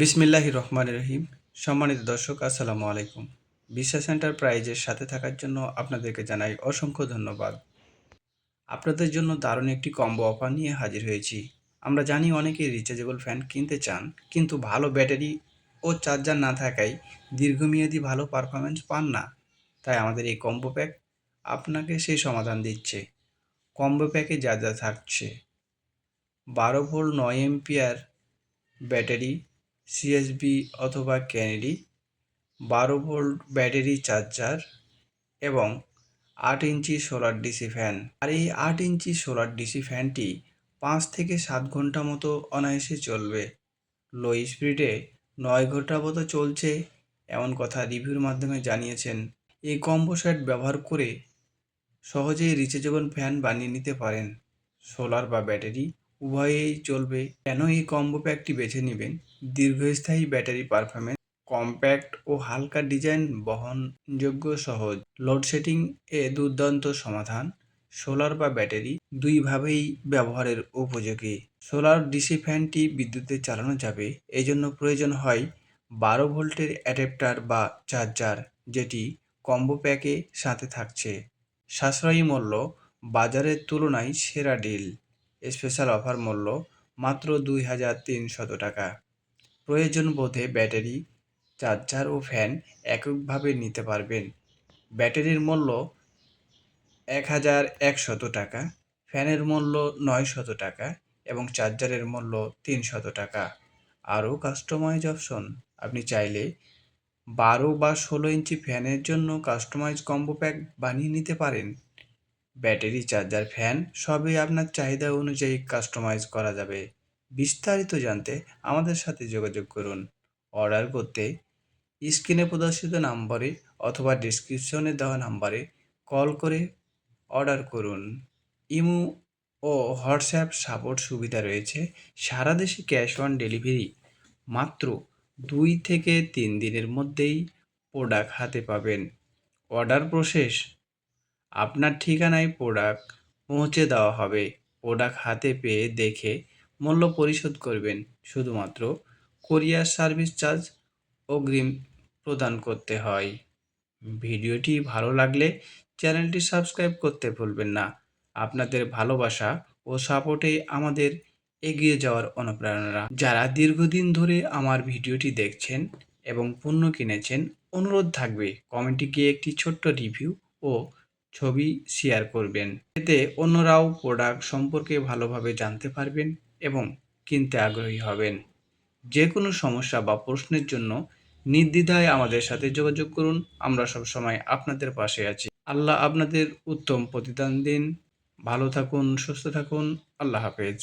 বিসমিল্লাহ রহমান রহিম। সম্মানিত দর্শক, আসসালামু আলাইকুম। বিশ্বাস এন্টারপ্রাইজের সাথে থাকার জন্য আপনাদেরকে জানাই অসংখ্য ধন্যবাদ। আপনাদের জন্য দারুণ একটি কম্বো অফার নিয়ে হাজির হয়েছি। আমরা জানি অনেকেই রিচার্জেবল ফ্যান কিনতে চান, কিন্তু ভালো ব্যাটারি ও চার্জার না থাকায় দীর্ঘমেয়াদী ভালো পারফরমেন্স পান না। তাই আমাদের এই কম্বো প্যাক আপনাকে সেই সমাধান দিচ্ছে। কম্বো প্যাকে যা যা থাকছে। বারো ভোল্ট নয় এমপিয়ার ব্যাটারি সিএসবি অথবা ক্যানেডি বারো ভোল্ট ব্যাটারি চার্জার এবং আট ইঞ্চি সোলার ডিসি ফ্যান আর এই আট ইঞ্চি সোলার ডিসি ফ্যানটি পাঁচ থেকে সাত ঘণ্টা মতো অনায়াসে চলবে। লো স্পিডে নয় ঘণ্টা মতো চলছে, এমন কথা রিভিউর মাধ্যমে জানিয়েছেন। এই কম্বো সেট ব্যবহার করে সহজেই রিচার্জেবল ফ্যান বানিয়ে নিতে পারেন। সোলার বা ব্যাটারি উভয়েই চলবে। কেন এই কম্বো প্যাকটি বেছে নেবেন? দীর্ঘস্থায়ী ব্যাটারি পারফরমেন্স কম্প্যাক্ট ও হালকা ডিজাইন বহনযোগ্য সহজ। লোডশেডিং এ দুর্দান্ত সমাধান, সোলার বা ব্যাটারি দুইভাবেই ব্যবহারের উপযোগী। সোলার ডিসি ফ্যানটি বিদ্যুতে চালানো যাবে এই জন্য প্রয়োজন হয় বারো ভোল্টের অ্যাডাপ্টার বা চার্জার, যেটি কম্বো প্যাকে সাথে থাকছে। সাশ্রয়ী মূল্য, বাজারের তুলনায় সেরা ডিল। স্পেশাল অফার মূল্য মাত্র দুই হাজার তিনশত টাকা। প্রয়োজন বোধে ব্যাটারি, চার্জার ও ফ্যান এককভাবে নিতে পারবেন। ব্যাটারির মূল্য এক হাজার একশত টাকা, ফ্যানের মূল্য নয় শত টাকা এবং চার্জারের মূল্য তিনশত টাকা। আরও কাস্টমাইজ অপশন আপনি চাইলে বারো বা ষোলো ইঞ্চি ফ্যানের জন্য কাস্টমাইজ কম্বো প্যাক বানিয়ে নিতে পারেন। ব্যাটারি, চার্জার, ফ্যান সবই আপনার চাহিদা অনুযায়ী কাস্টমাইজ করা যাবে। বিস্তারিত জানতে আমাদের সাথে যোগাযোগ করুন। অর্ডার করতে স্ক্রিনে প্রদর্শিত নাম্বারে অথবা ডিসক্রিপশনে দেওয়া নাম্বারে কল করে অর্ডার করুন। ইমো ও হোয়াটসঅ্যাপ সাপোর্ট সুবিধা রয়েছে। সারা দেশে ক্যাশ অন ডেলিভারি মাত্র দুই থেকে তিন দিনের মধ্যেই প্রোডাক্ট হাতে পাবেন। অর্ডার প্রসেস আপনার ঠিকানায় প্রোডাক্ট পৌঁছে দেওয়া হবে। প্রোডাক্ট হাতে পেয়ে দেখে মূল্য পরিশোধ করবেন। শুধুমাত্র কোরিয়ার সার্ভিস চার্জ অগ্রিম প্রদান করতে হয়। ভিডিওটি ভালো লাগলে চ্যানেলটি সাবস্ক্রাইব করতে ভুলবেন না। আপনাদের ভালোবাসা ও সাপোর্টে আমাদের এগিয়ে যাওয়ার অনুপ্রেরণা। যারা দীর্ঘদিন ধরে আমার ভিডিওটি দেখছেন এবং পণ্য কিনেছেন, অনুরোধ থাকবে কমেন্টে একটি ছোট্ট রিভিউ ও ছবি শেয়ার করবেন। এতে অন্যরাও প্রোডাক্ট সম্পর্কে ভালোভাবে জানতে পারবেন। এবং কিনতে আগ্রহী হবেন। যে কোনো সমস্যা বা প্রশ্নের জন্য নির্দ্বিধায় আমাদের সাথে যোগাযোগ করুন। আমরা সব সময় আপনাদের পাশে আছি। আল্লাহ আপনাদের উত্তম প্রতিদান দিন। ভালো থাকুন, সুস্থ থাকুন। আল্লাহ হাফেজ।